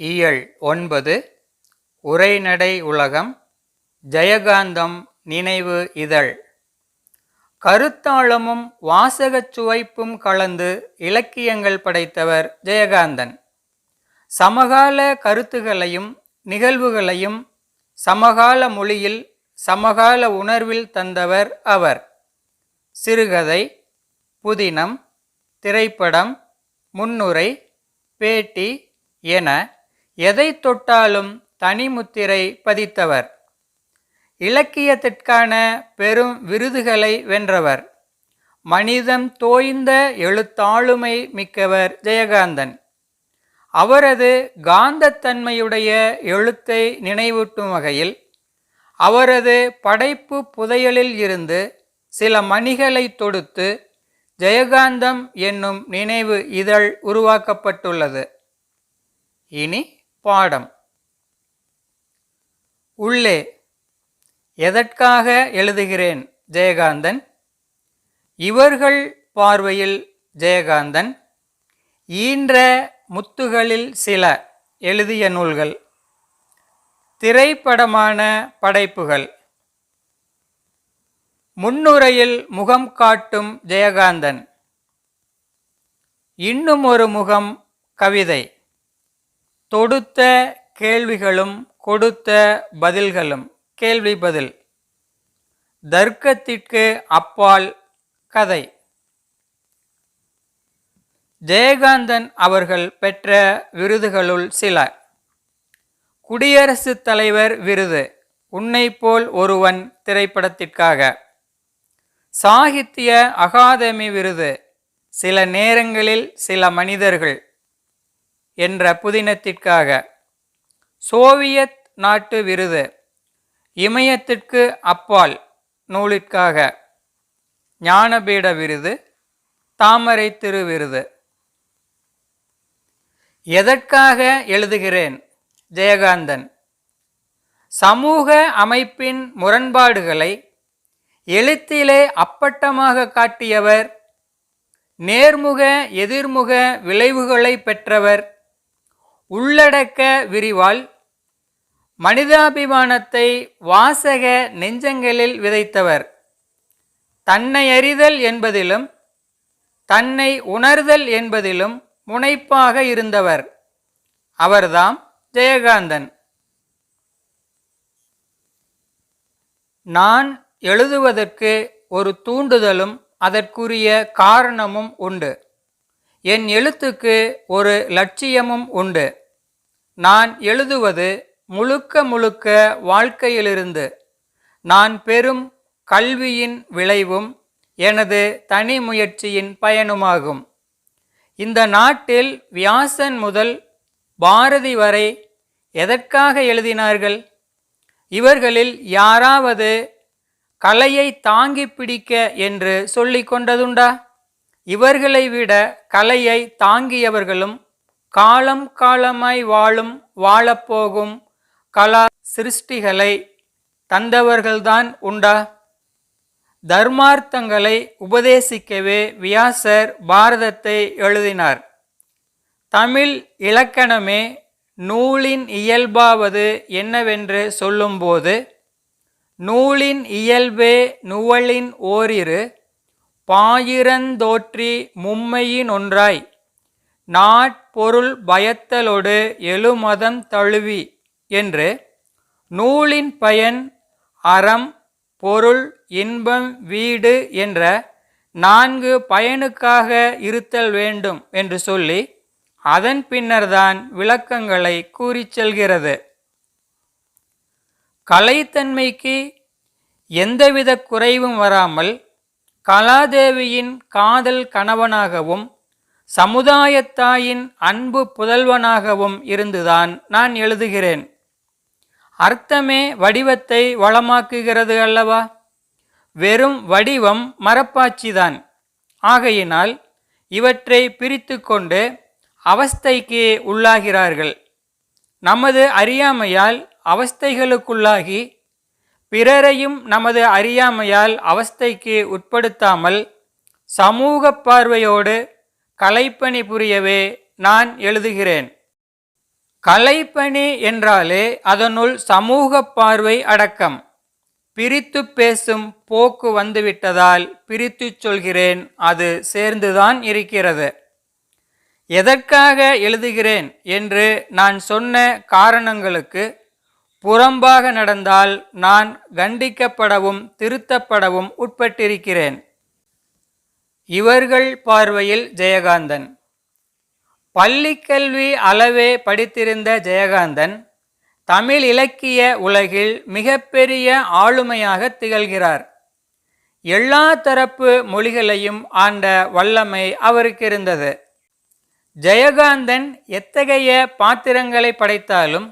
இயல் ஒன்பது உரைநடை உலகம் ஜெயகாந்தம் நினைவு இதழ். கருத்தாளமும் வாசகச் சுவைப்பும் கலந்து இலக்கியங்கள் படைத்தவர் ஜெயகாந்தன். சமகால கருத்துகளையும் நிகழ்வுகளையும் சமகால மொழியில் சமகால உணர்வில் தந்தவர் அவர். சிறுகதை புதினம் திரைப்படம் முன்னுரை பேட்டி என எதை தொட்டாலும் தனிமுத்திரை பதித்தவர். இலக்கியத்திற்கான பெரும் விருதுகளை வென்றவர். மனிதம் தோய்ந்த எழுத்தாளுமை மிக்கவர் ஜெயகாந்தன். அவரது காந்தத்தன்மையுடைய எழுத்தை நினைவூட்டும் வகையில் அவரது படைப்பு புதையலில் இருந்து சில மணிகளை தொடுத்து ஜெயகாந்தம் என்னும் நினைவு இதழ் உருவாக்கப்பட்டுள்ளது. இனி பாடம். உள்ளே எதற்காக எழுதுகிறேன் ஜெயகாந்தன்? இவர்கள் பார்வையில் ஜெயகாந்தன் ஈன்ற முத்துகளில் சில எழுதிய நூல்கள் திரைப்படமான படைப்புகள். முன்னுரையில் முகம் காட்டும் ஜெயகாந்தன். இன்னும் ஒரு முகம் கவிதை. தொடுத்த கேள்விகளும் கொடுத்த பதில்களும். கேள்வி பதில். தர்க்கத்திற்கு அப்பால் கதை. ஜெயகாந்தன் அவர்கள் பெற்ற விருதுகளுள் சில குடியரசுத் தலைவர் விருது. உன்னை போல் ஒருவன் திரைப்படத்திற்காக. சாகித்ய அகாதமி விருது. சில நேரங்களில் சில மனிதர்கள். என்ற புதினத்திற்காக சோவியத் நாட்டு விருது இமயத்திற்கு அப்பால் நூலிற்காக ஞானபீட விருது தாமரை திரு விருது. எதற்காக எழுதுகிறேன் ஜெயகாந்தன்? சமூக அமைப்பின் முரண்பாடுகளை எழுத்திலே அப்பட்டமாக காட்டியவர் நேர்முக எதிர்முக விளைவுகளை பெற்றவர் உள்ளடக்க விரிவால் மனிதாபிமானத்தை வாசக நெஞ்சங்களில் விதைத்தவர். தன்னை அறிதல் என்பதிலும் தன்னை உணர்தல் என்பதிலும் முனைப்பாக இருந்தவர். அவர்தாம் ஜெயகாந்தன். நான் எழுதுவதற்கு ஒரு தூண்டுதலும் அதற்குரிய காரணமும் உண்டு. என் எழுத்துக்கு ஒரு லட்சியமும் உண்டு. நான் எழுதுவது முழுக்க முழுக்க வாழ்க்கையிலிருந்து. நான் பெறும் கல்வியின் விளைவும் எனது தனி முயற்சியின் பயனுமாகும். இந்த நாட்டில் வியாசன் முதல் பாரதி வரை எதற்காக எழுதினார்கள்? இவர்களில் யாராவது கலையை தாங்கி பிடிக்க என்று சொல்லிக்கொண்டதுண்டா இவர்களை விட கலையை தாங்கியவர்களும் காலம் காலமாய் வாழும் வாழப்போகும் கலா சிருஷ்டிகளை தந்தவர்கள்தான் உண்டா? தர்மார்த்தங்களை உபதேசிக்கவே வியாசர் பாரதத்தை எழுதினார். தமிழ் இலக்கணமே நூலின் இயல்பாவது என்னவென்று சொல்லும்போது நூலின் இயல்பே நுவலின் ஓரிரு பாயிரந்தோற்றி மும்மையின் ஒன்றாய் நாட்பொருள் பயத்தலொடு எழுமதம் தழுவி என்று நூலின் பயன் அறம் பொருள் இன்பம் வீடு என்ற நான்கு பயனுக்காக இருத்தல் வேண்டும் என்று சொல்லி அதன் பின்னர்தான் விளக்கங்களை கூறி செல்கிறது. கலைத்தன்மைக்கு எந்தவித குறைவும் வராமல் கலாதேவியின் காதல் கணவனாகவும் சமுதாயத்தாயின் அன்பு புதல்வனாகவும் இருந்துதான் நான் எழுதுகிறேன். அர்த்தமே வடிவத்தை வளமாக்குகிறது அல்லவா? வெறும் வடிவம் மரப்பாச்சிதான். ஆகையினால் இவற்றை பிரித்து கொண்டு அவஸ்தைக்கு உள்ளாகிறார்கள். நமது அறியாமையால் அவஸ்தைகளுக்குள்ளாகி பிறரையும் நமது அறியாமையால் அவஸ்தைக்கு உட்படுத்தாமல் சமூக பார்வையோடு கலைப்பணி புரியவே நான் எழுதுகிறேன். கலைப்பணி என்றாலே அதனுள் சமூக பார்வை அடக்கம். பிரித்து பேசும் போக்கு வந்துவிட்டதால் பிரித்துச் சொல்கிறேன் அது சேர்ந்துதான் இருக்கிறது. எதற்காக எழுதுகிறேன் என்று நான் சொன்ன காரணங்களுக்கு புறம்பாக நடந்தால் நான் கண்டிக்கப்படவும் திருத்தப்படவும் உட்பட்டிருக்கிறேன். இவர்கள் பார்வையில் ஜெயகாந்தன். பள்ளிக்கல்வி அளவே படித்திருந்த ஜெயகாந்தன் தமிழ் இலக்கிய உலகில் மிகப்பெரிய ஆளுமையாக திகழ்கிறார். எல்லா தரப்பு மொழிகளையும் ஆண்ட வல்லமை அவருக்கு இருந்தது. ஜெயகாந்தன் எத்தகைய பாத்திரங்களை படைத்தாலும்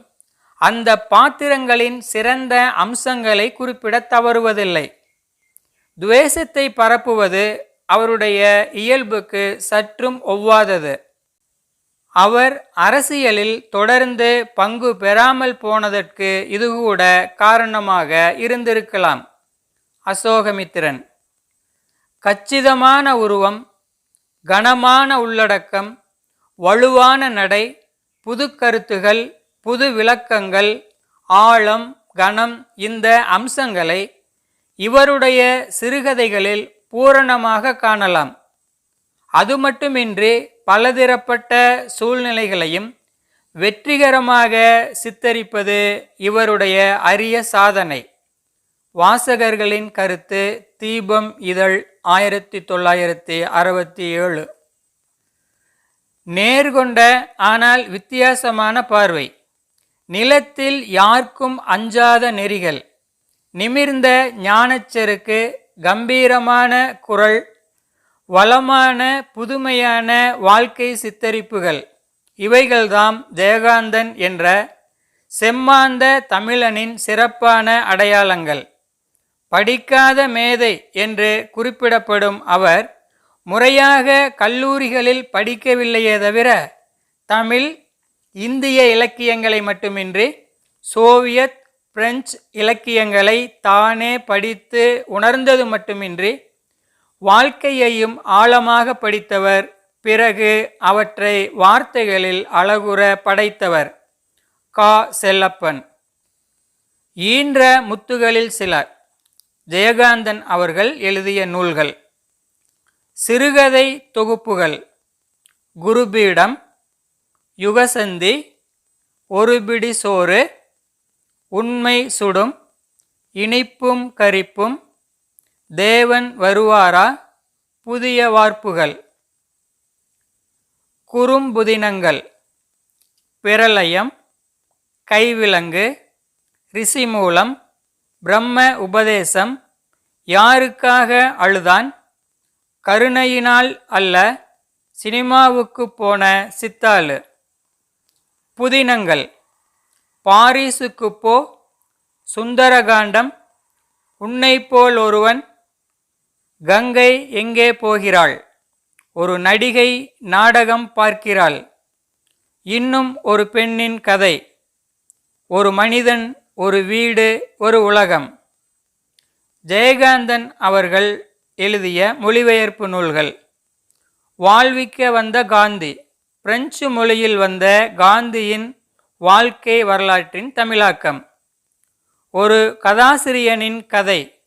அந்த பாத்திரங்களின் சிறந்த அம்சங்களை குறிப்பிட தவறுவதில்லை. துவேஷத்தை பரப்புவது அவருடைய இயல்புக்கு சற்றும் ஒவ்வாதது. அவர் அரசியலில் தொடர்ந்து பங்கு பெறாமல் போனதற்கு இது கூட காரணமாக இருந்திருக்கலாம். அசோகமித்திரன். கச்சிதமான உருவம் கனமான உள்ளடக்கம் வலுவான நடை புது கருத்துகள் புது விளக்கங்கள் ஆழம் கணம் இந்த அம்சங்களை இவருடைய சிறுகதைகளில் பூரணமாக காணலாம். அது மட்டுமின்றி பலதரப்பட்ட சூழ்நிலைகளையும் வெற்றிகரமாக சித்தரிப்பது இவருடைய அரிய சாதனை. வாசகர்களின் கருத்து தீபம் இதழ் ஆயிரத்தி தொள்ளாயிரத்தி அறுபத்தி ஏழு. நேர்கொண்ட ஆனால் வித்தியாசமான பார்வை. நிலத்தில் யாருக்கும் அஞ்சாத நெறிகள். நிமிர்ந்த ஞானச்சருக்கு கம்பீரமான குரல் வளமான புதுமையான வாழ்க்கை சித்தரிப்புகள். இவைகள்தாம் ஜெயகாந்தன் என்ற செம்மாந்த தமிழனின் சிறப்பான அடையாளங்கள். படிக்காத மேதை என்று குறிப்பிடப்படும் அவர் முறையாக கல்லூரிகளில் படிக்கவில்லையே தவிர தமிழ் இந்திய இலக்கியங்களை மட்டுமின்றி சோவியத் பிரெஞ்சு இலக்கியங்களை தானே படித்து உணர்ந்தது மட்டுமின்றி வாழ்க்கையையும் ஆழமாக படித்தவர் பிறகு அவற்றை வார்த்தைகளில் அழகுற படைத்தவர் கா. செல்லப்பன். ஈன்ற முத்துகளில் சிலர் ஜெயகாந்தன் அவர்கள் எழுதிய நூல்கள். சிறுகதை தொகுப்புகள் குருபீடம் யுகசந்தி ஒரு பிடி சோறு உண்மை சுடும் இனிப்பும் கரிப்பும் தேவன் வருவாரா? புதிய வார்ப்புகள். குறும்புதினங்கள். பிரளயம் கைவிலங்கு ரிஷிமூலம் பிரம்ம உபதேசம் யாருக்காக அழுதான்? கருணையினால் அல்ல சினிமாவுக்கு போன சித்தாளு. புதினங்கள். பாரிசுக்கு போ சுந்தரகாண்டம் உன்னை போல் ஒருவன் கங்கை எங்கே போகிறாள்? ஒரு நடிகை நாடகம் பார்க்கிறாள். இன்னும் ஒரு பெண்ணின் கதை. ஒரு மனிதன் ஒரு வீடு ஒரு உலகம். ஜெயகாந்தன் அவர்கள் எழுதிய மொழிபெயர்ப்பு நூல்கள். வாழ்விக்க வந்த காந்தி பிரெஞ்சு மொழியில் வந்த காந்தியின் வாழ்க்கை வரலாற்றின் தமிழாக்கம். ஒரு கதாசிரியனின் கதை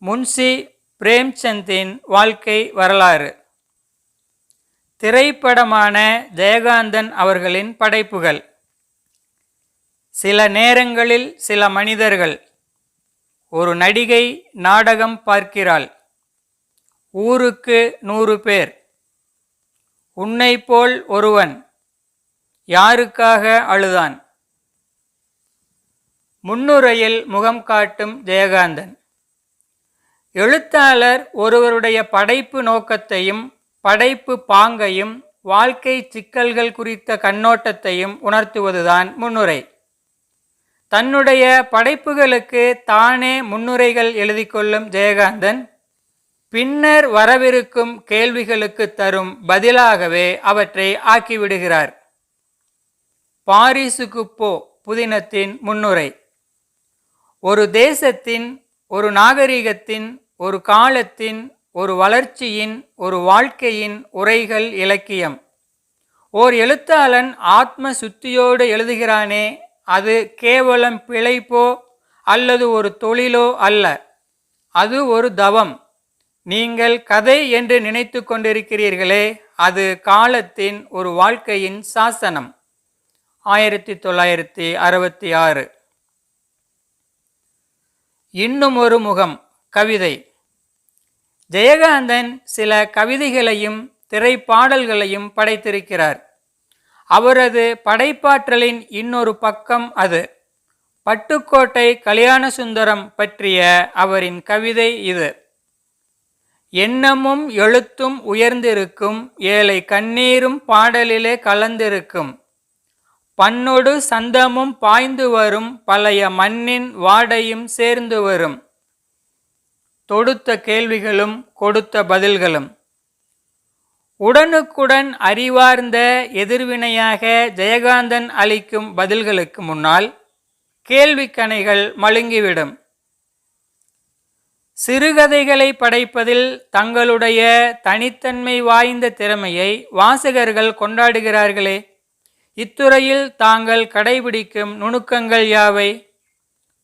முன்சி பிரேம்சந்தின் வாழ்க்கை வரலாறு. திரைப்படமான ஜெயகாந்தன் அவர்களின் படைப்புகள். சில நேரங்களில் சில மனிதர்கள் ஒரு நடிகை நாடகம் பார்க்கிறாள். ஊருக்கு நூறு பேர். உன்னை போல் ஒருவன் யாருக்காக அழுதான்? முன்னுரையில் முகம் காட்டும் ஜெயகாந்தன். எழுத்தாளர் ஒருவருடைய படைப்பு நோக்கத்தையும் படைப்பு பாங்கையும் வாழ்க்கை சிக்கல்கள் குறித்த கண்ணோட்டத்தையும் உணர்த்துவதுதான் முன்னுரை. தன்னுடைய படைப்புகளுக்கு தானே முன்னுரைகள் எழுதி கொள்ளும் ஜெயகாந்தன் பின்னர் வரவிருக்கும் கேள்விகளுக்கு தரும் பதிலாகவே அவற்றை ஆக்கிவிடுகிறார். பாரிசுக்கு போ புதினத்தின் முன்னுரை. ஒரு தேசத்தின் ஒரு நாகரிகத்தின் ஒரு காலத்தின் ஒரு வளர்ச்சியின் ஒரு வாழ்க்கையின் உரைகள் இலக்கியம். ஓர் எழுத்தாளன் ஆத்ம சுத்தியோடு எழுதுகிறானே அது கேவலம் பிழைப்போ அல்லது ஒரு தொழிலோ அல்ல. அது ஒரு தவம். நீங்கள் கதை என்று நினைத்து கொண்டிருக்கிறீர்களே அது காலத்தின் ஒரு வாழ்க்கையின் சாசனம். ஆயிரத்தி தொள்ளாயிரத்தி அறுபத்தி ஆறு. இன்னும் ஒரு முகம் கவிதை. ஜெயகாந்தன் சில கவிதைகளையும் திரைப்பாடல்களையும் படைத்திருக்கிறார். அவரது படைப்பாற்றலின் இன்னொரு பக்கம் அது. பட்டுக்கோட்டை கல்யாணசுந்தரம் பற்றிய அவரின் கவிதை இது. எண்ணமும் எழுத்தும் உயர்ந்திருக்கும் ஏழை கண்ணீரும் பாடலிலே கலந்திருக்கும். பண்ணொடு சந்தமும் பாய்ந்து வரும் பழைய மண்ணின் வாடையும் சேர்ந்து வரும். தொடுத்த கேள்விகளும் கொடுத்த பதில்களும். உடனுக்குடன் அறிவார்ந்த எதிர்வினையாக ஜெயகாந்தன் அளிக்கும் பதில்களுக்கு முன்னால் கேள்விக்கணைகள் மழுங்கிவிடும். சிறுகதைகளை படைப்பதில் தங்களுடைய தனித்தன்மை வாய்ந்த திறமையை வாசகர்கள் கொண்டாடுகிறார்களே. இத்துறையில் தாங்கள் கடைபிடிக்கும் நுணுக்கங்கள் யாவை?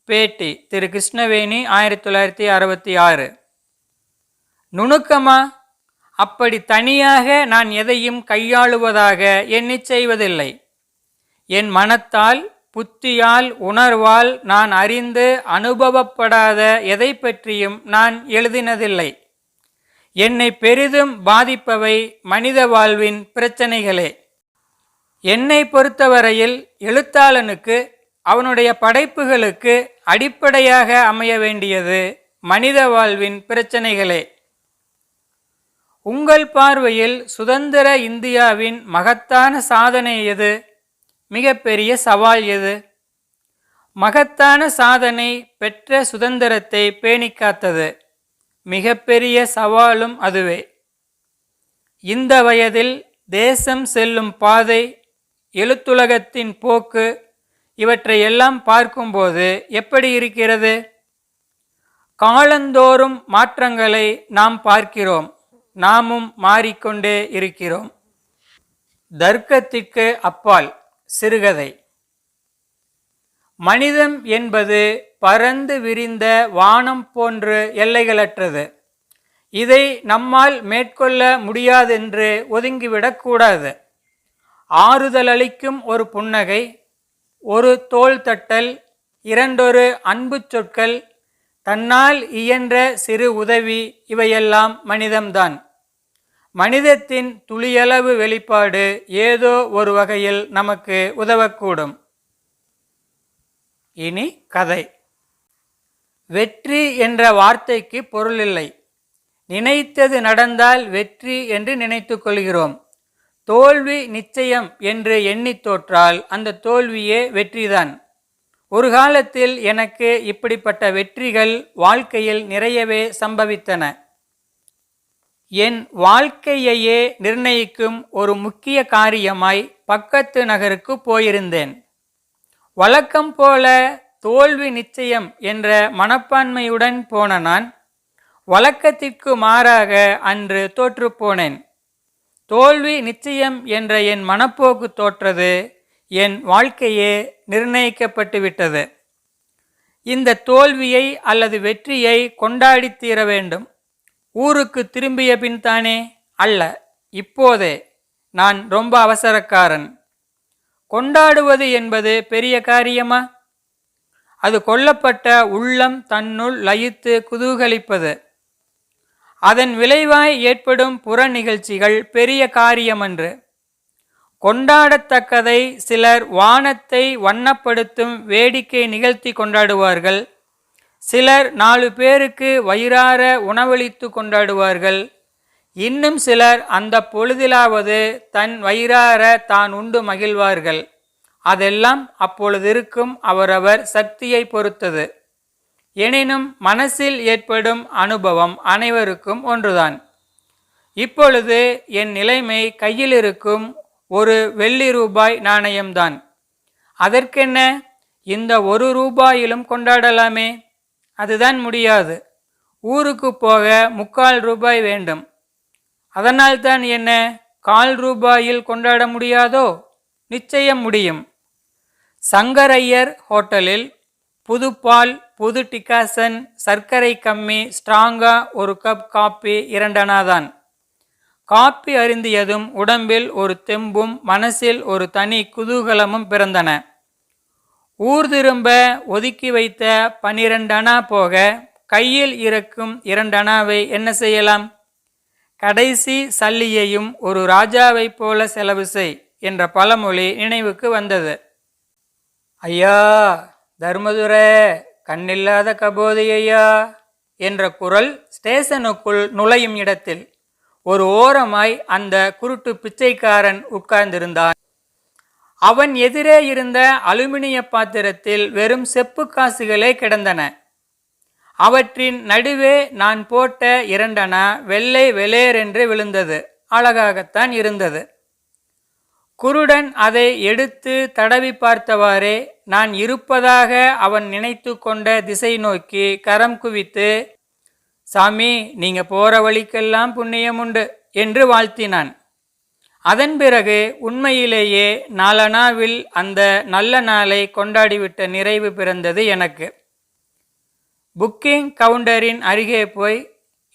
பேட்டி திரு. கிருஷ்ணவேணி ஆயிரத்தி தொள்ளாயிரத்தி அறுபத்தி ஆறு. நுணுக்கமா? அப்படி தனியாக நான் எதையும் கையாளுவதாக எண்ணி செய்வதில்லை. என் மனத்தால் புத்தியால் உணர்வால் நான் அறிந்து அனுபவப்படாத எதை பற்றியும் நான் எழுதினதில்லை. என்னை பெரிதும் பாதிப்பவை மனித வாழ்வின் பிரச்சனைகளே. என்னை பொறுத்தவரையில் எழுத்தாளனுக்கு அவனுடைய படைப்புகளுக்கு அடிப்படையாக அமைய வேண்டியது மனித வாழ்வின் பிரச்சனைகளே. உங்கள் பார்வையில் சுதந்திர இந்தியாவின் மகத்தான சாதனை எது? மிகப்பெரிய சவால் எது? மகத்தான சாதனை பெற்ற சுதந்திரத்தை பேணிக்காத்தது. மிகப்பெரிய சவாலும் அதுவே. இந்த வயதில் தேசம் செல்லும் பாதை எழுத்துலகத்தின் போக்கு இவற்றை எல்லாம் பார்க்கும்போது எப்படி இருக்கிறது? காலந்தோறும் மாற்றங்களை நாம் பார்க்கிறோம். நாமும் மாறிக்கொண்டே இருக்கிறோம். தர்க்கத்திற்கு அப்பால் சிறுகதை. மனிதம் என்பது பரந்து விரிந்த வானம் போன்று எல்லைகளற்றது. இதை நம்மால் மேற்கொள்ள முடியாதென்று ஒதுங்கிவிடக்கூடாது. ஆறுதல் அளிக்கும் ஒரு புன்னகை ஒரு தோல் தட்டல் இரண்டொரு அன்பு சொற்கள் தன்னால் இயன்ற சிறு உதவி இவையெல்லாம் மனிதம்தான். மனிதத்தின் துளியளவு வெளிப்பாடு ஏதோ ஒரு வகையில் நமக்கு உதவக்கூடும். இனி கதை. வெற்றி என்ற வார்த்தைக்கு பொருள் இல்லை. நினைத்தது நடந்தால் வெற்றி என்று நினைத்து கொள்கிறோம். தோல்வி நிச்சயம் என்று எண்ணித் தோற்றால் அந்த தோல்வியே வெற்றிதான். ஒரு காலத்தில் எனக்கு இப்படிப்பட்ட வெற்றிகள் வாழ்க்கையில் நிறையவே சம்பவித்தன. என் வாழ்க்கையையே நிர்ணயிக்கும் ஒரு முக்கிய காரியமாய் பக்கத்து நகருக்கு போயிருந்தேன். வழக்கம் போல தோல்வி நிச்சயம் என்ற மனப்பான்மையுடன் போன நான் வழக்கத்திற்கு மாறாக அன்று தோற்றுப்போனேன் தோல்வி நிச்சயம் என்ற என் மனப்போக்கு தோற்றது என் வாழ்க்கையே நிர்ணயிக்கப்பட்டு விட்டது. இந்த தோல்வியை அல்லது வெற்றியை கொண்டாடி தீர வேண்டும். ஊருக்கு திரும்பிய பின்தானே அல்ல இப்போதே நான் ரொம்ப அவசரக்காரன். கொண்டாடுவது என்பது பெரிய காரியமா? அது கொல்லப்பட்ட உள்ளம் தன்னுள் லயித்து குதூகலிப்பது. அதன் விளைவாய் ஏற்படும் புற நிகழ்ச்சிகள் பெரிய காரியமன்று. கொண்டாடத்தக்கதை சிலர் வானத்தை வண்ணப்படுத்தும் வேடிக்கை நிகழ்த்தி கொண்டாடுவார்கள். சிலர் நாலு பேருக்கு வயிறார உணவளித்து கொண்டாடுவார்கள். இன்னும் சிலர் அந்த பொழுதிலாவது தன் வயிறார தான் உண்டு மகிழ்வார்கள். அதெல்லாம் அப்பொழுது இருக்கும் அவரவர் சக்தியை பொறுத்தது. எனினும் மனசில் ஏற்படும் அனுபவம் அனைவருக்கும் ஒன்றுதான். இப்பொழுது என் நிலைமை கையில் இருக்கும் ஒரு வெள்ளி ரூபாய் நாணயம்தான். அதற்கென்ன? இந்த ஒரு ரூபாயிலும் கொண்டாடலாமே. அதுதான் முடியாது. ஊருக்கு போக முக்கால் ரூபாய் வேண்டும். அதனால்தான் என்ன? கால் ரூபாயில் கொண்டாட முடியாதோ? நிச்சயம் முடியும். சங்கரையர் ஹோட்டலில் புதுப்பால் புது டிகாசன் சர்க்கரை கம்மி ஸ்ட்ராங்கா ஒரு கப் காப்பி இரண்டனாதான். காப்பி அருந்தியதும் உடம்பில் ஒரு தெம்பும் மனசில் ஒரு தனி குதூகலமும் பிறந்தன. ஊர் திரும்ப ஒதுக்கி வைத்த பனிரெண்டனா போக கையில் இருக்கும் இரண்டனாவை என்ன செய்யலாம்? கடைசி சல்லியையும் ஒரு ராஜாவைப் போல செலவு செய் என்ற பழமொழி நினைவுக்கு வந்தது. ஐயா தர்மதுரை! கண்ணில்லாத கபோதையா என்ற குரல் ஸ்டேஷனுக்குள் நுழையும் இடத்தில் ஒரு ஓரமாய் அந்த குருட்டு பிச்சைக்காரன் உட்கார்ந்திருந்தான். அவன் எதிரே இருந்த அலுமினிய பாத்திரத்தில் வெறும் செப்பு காசுகளே கிடந்தன. அவற்றின் நடுவே நான் போட்ட இரண்டனா வெள்ளை வெளேரென்று விழுந்தது. அழகாகத்தான் இருந்தது. குருடன் அதை எடுத்து தடவி பார்த்தவாறே நான் இருப்பதாக அவன் நினைத்து கொண்ட திசை நோக்கி கரம் குவித்து சாமி நீங்க போற வழிக்கெல்லாம் புண்ணியம் உண்டு என்று வாழ்த்தினான். அதன் பிறகு உண்மையிலேயே நாலனாவில் அந்த நல்ல நாளை கொண்டாடிவிட்ட நிறைவு பிறந்தது எனக்கு. புக்கிங் கவுண்டரின் அருகே போய்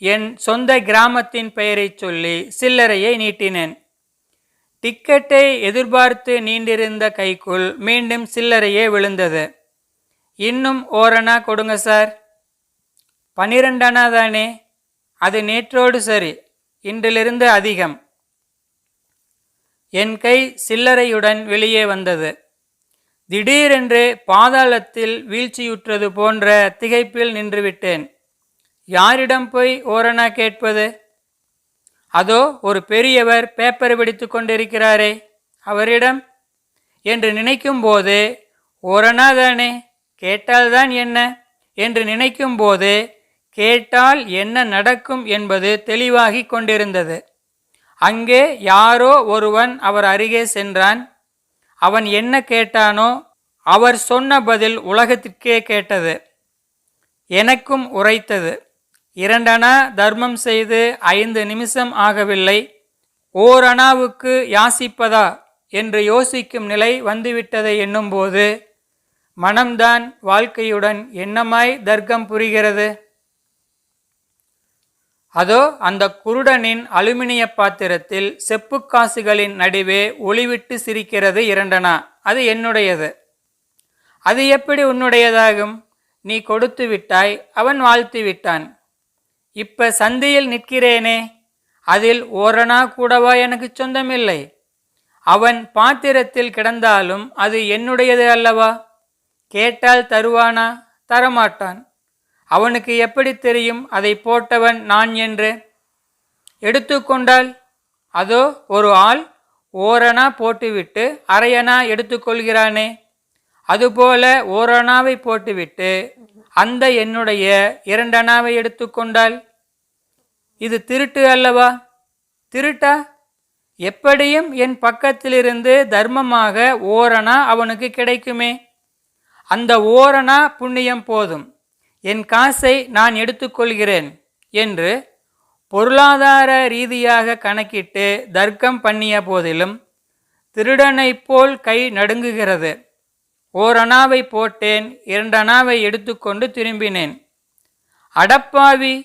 என் சொந்த கிராமத்தின் பெயரைச் சொல்லி சில்லறையை நீட்டினேன். டிக்கெட்டை எதிர்பார்த்து நீண்டிருந்த கைக்குள் மீண்டும் சில்லறையே விழுந்தது. இன்னும் ஓரணா கொடுங்க சார். பனிரெண்டனா தானே? அது நேற்றோடு சரி இன்றிலிருந்து அதிகம். என் கை சில்லறையுடன் வெளியே வந்தது. திடீரென்று பாதாளத்தில் வீழ்ச்சியுற்றது போன்ற திகைப்பில் நின்றுவிட்டேன். யாரிடம் போய் ஓரணா கேட்பது? அதோ ஒரு பெரியவர் பேப்பர் பிடித்து கொண்டிருக்கிறாரே அவரிடம் என்று நினைக்கும் போது ஓரணா தானே கேட்டால்தான் என்ன? என்று நினைக்கும் போது கேட்டால் என்ன நடக்கும்? என்பது தெளிவாகி கொண்டிருந்தது. அங்கே யாரோ ஒருவன் அவர் அருகே சென்றான். அவன் என்ன கேட்டானோ அவர் சொன்ன பதில் உலகத்திற்கே கேட்டது. எனக்கும் உரைத்தது. இரண்டனா தர்மம் செய்து ஐந்து நிமிஷம் ஆகவில்லை. ஓரணாவுக்கு யாசிப்பதா? என்று யோசிக்கும் நிலை வந்துவிட்டதை எண்ணும்போது மனம்தான் வாழ்க்கையுடன் என்னமாய் தர்க்கம் புரிகிறது? அதோ அந்த குருடனின் அலுமினிய பாத்திரத்தில் செப்பு காசுகளின் நடுவே ஒளிவிட்டு சிரிக்கிறது இரண்டனா. அது என்னுடையது? அது எப்படி உன்னுடையதாகும்? நீ கொடுத்து விட்டாய் அவன் வாழ்த்து விட்டான். இப்ப சந்தையில் நிற்கிறேனே. அதில் ஓரணா கூடவா எனக்கு சொந்தமில்லை. அவன் பாத்திரத்தில் கிடந்தாலும் அது என்னுடையது அல்லவா? கேட்டால் தருவானா? தரமாட்டான். அவனுக்கு எப்படி தெரியும் அதை போட்டவன் நான் என்று? எடுத்துக்கொண்டால் அதோ ஒரு ஆள் ஓரணா போட்டுவிட்டு அரையனா எடுத்துக்கொள்கிறானே அதுபோல ஓரணாவை போட்டுவிட்டு அந்த என்னுடைய இரண்டனாவை எடுத்துக்கொண்டால் இது திருட்டு அல்லவா? திருட்டா? எப்படியும் என் பக்கத்திலிருந்து தர்மமாக ஓரணா அவனுக்கு கிடைக்குமே. அந்த ஓரணா புண்ணியம் போதும். என் காசை நான் எடுத்துக்கொள்கிறேன் என்று பொருளாதார ரீதியாக கணக்கிட்டு தர்க்கம் பண்ணிய போதிலும் திருடனைப் போல் கை நடுங்குகிறது. ஓரணாவை போட்டேன் இரண்டணாவை எடுத்துக்கொண்டு திரும்பினேன். அடப்பாவி!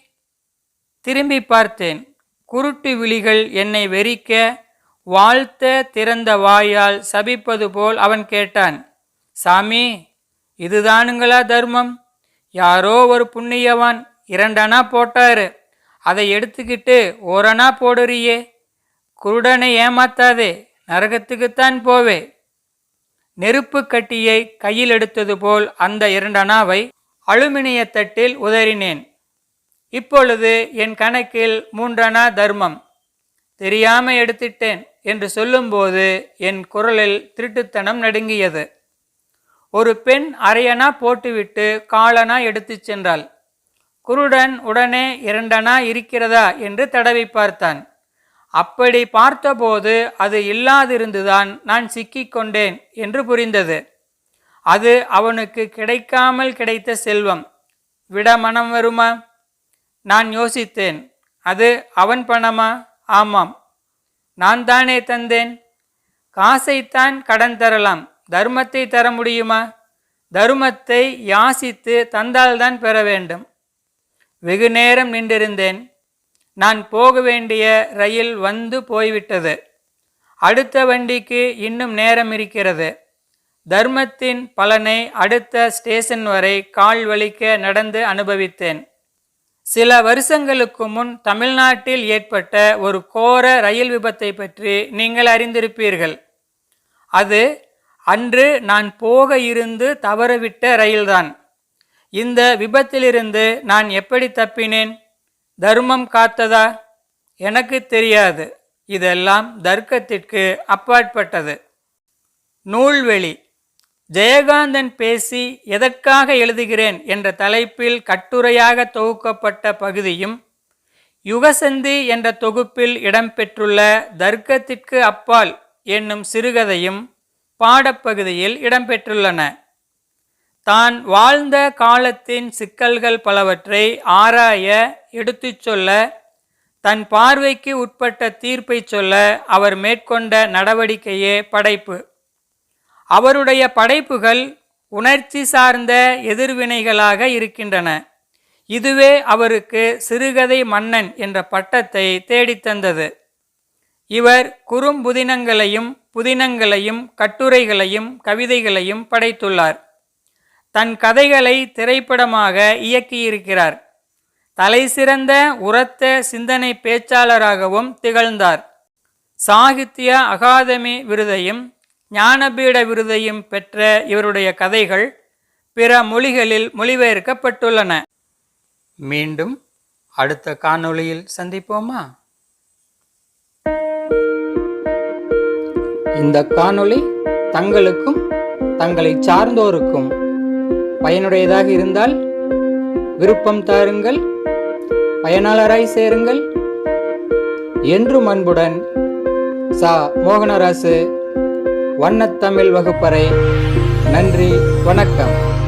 திரும்பி பார்த்தேன் குருட்டு விழிகள் என்னை வெறிக்க வாழ்த்த திறந்த வாயால் சபிப்பது போல் அவன் கேட்டான். சாமி இதுதானுங்களா தர்மம்? யாரோ ஒரு புண்ணியவான் இரண்டனா போட்டாரு. அதை எடுத்துக்கிட்டு ஓரணா போடுறியே. குருடனை ஏமாத்தாதே நரகத்துக்குத்தான் போவே. நெருப்பு கட்டியை கையில் எடுத்தது போல் அந்த இரண்டனாவை அலுமினிய தட்டில் உதறினேன். இப்பொழுது என் கணக்கில் மூன்றனா தர்மம். தெரியாம எடுத்துட்டேன் என்று சொல்லும்போது என் குரலில் திருட்டுத்தனம் நடுங்கியது. ஒரு பெண் அரையனா போட்டுவிட்டு காலனா எடுத்துச் சென்றாள். குருடன் உடனே இரண்டனா இருக்கிறதா என்று தடவி பார்த்தான். அப்படி பார்த்தபோது அது இல்லாதிருந்துதான் நான் சிக்கிக்கொண்டேன் என்று புரிந்தது. அது அவனுக்கு கிடைக்காமல் கிடைத்த செல்வம். விட மனம் வருமா? நான் யோசித்தேன். அது அவன் பணமா? ஆமாம். நான் தானே தந்தேன். காசைத்தான் கடன் தரலாம். தர்மத்தை தர முடியுமா? தர்மத்தை யாசித்து தந்தால்தான் பெற வேண்டும். வெகு நேரம் நின்றிருந்தேன். நான் போக வேண்டிய ரயில் வந்து போய்விட்டது. அடுத்த வண்டிக்கு இன்னும் நேரம் இருக்கிறது. தர்மத்தின் பலனை அடுத்த ஸ்டேஷன் வரை கால் வலிக்க நடந்து அனுபவித்தேன். சில வருஷங்களுக்கு முன் தமிழ்நாட்டில் ஏற்பட்ட ஒரு கோர ரயில் விபத்தை பற்றி நீங்கள் அறிந்திருப்பீர்கள். அது அன்று நான் போக இருந்து தவறவிட்ட ரயில்தான். இந்த விபத்திலிருந்து நான் எப்படி தப்பினேன்? தர்மம் காத்ததா? எனக்கு தெரியாது. இதெல்லாம் தர்க்கத்திற்கு அப்பாற்பட்டது. நூல்வெளி. ஜெயகாந்தன் பேசி எதற்காக எழுதுகிறேன் என்ற தலைப்பில் கட்டுரையாக தொகுக்கப்பட்ட பகுதியும் யுகசந்தி என்ற தொகுப்பில் இடம்பெற்றுள்ள தர்க்கத்திற்கு அப்பால் என்னும் சிறுகதையும் பாடப்பகுதியில் இடம்பெற்றுள்ளன. தான் வாழ்ந்த காலத்தின் சிக்கல்கள் பலவற்றை ஆராய எடுத்துச் சொல்ல தன் பார்வைக்கு உட்பட்ட தீர்ப்பை சொல்ல அவர் மேற்கொண்ட நடவடிக்கையே படைப்பு. அவருடைய படைப்புகள் உணர்ச்சி சார்ந்த எதிர்வினைகளாக இருக்கின்றன. இதுவே அவருக்கு சிறுகதை மன்னன் என்ற பட்டத்தை தேடித்தந்தது இவர் குறும்புதினங்களையும் புதினங்களையும் கட்டுரைகளையும் கவிதைகளையும் படைத்துள்ளார். தன் கதைகளை திரைப்படமாக இயக்கியிருக்கிறார். தலைசிறந்த உரத்த சிந்தனை பேச்சாளராகவும் திகழ்ந்தார். சாகித்ய அகாதமி விருதையும் ஞானபீட விருதையும் பெற்ற இவருடைய கதைகள் பிற மொழிகளில் மொழிபெயர்க்கப்பட்டுள்ளன. மீண்டும் அடுத்த காணொளியில் சந்திப்போமா? இந்த காணொளி தங்களுக்கும் தங்களை சார்ந்தோருக்கும் பயனுடையதாக இருந்தால் விருப்பம் தாருங்கள். பயனாளராய் சேருங்கள். என்றும் அன்புடன் சா. மோகனராசு வண்ணத்தமிழ் வகுப்பறை. நன்றி வணக்கம்.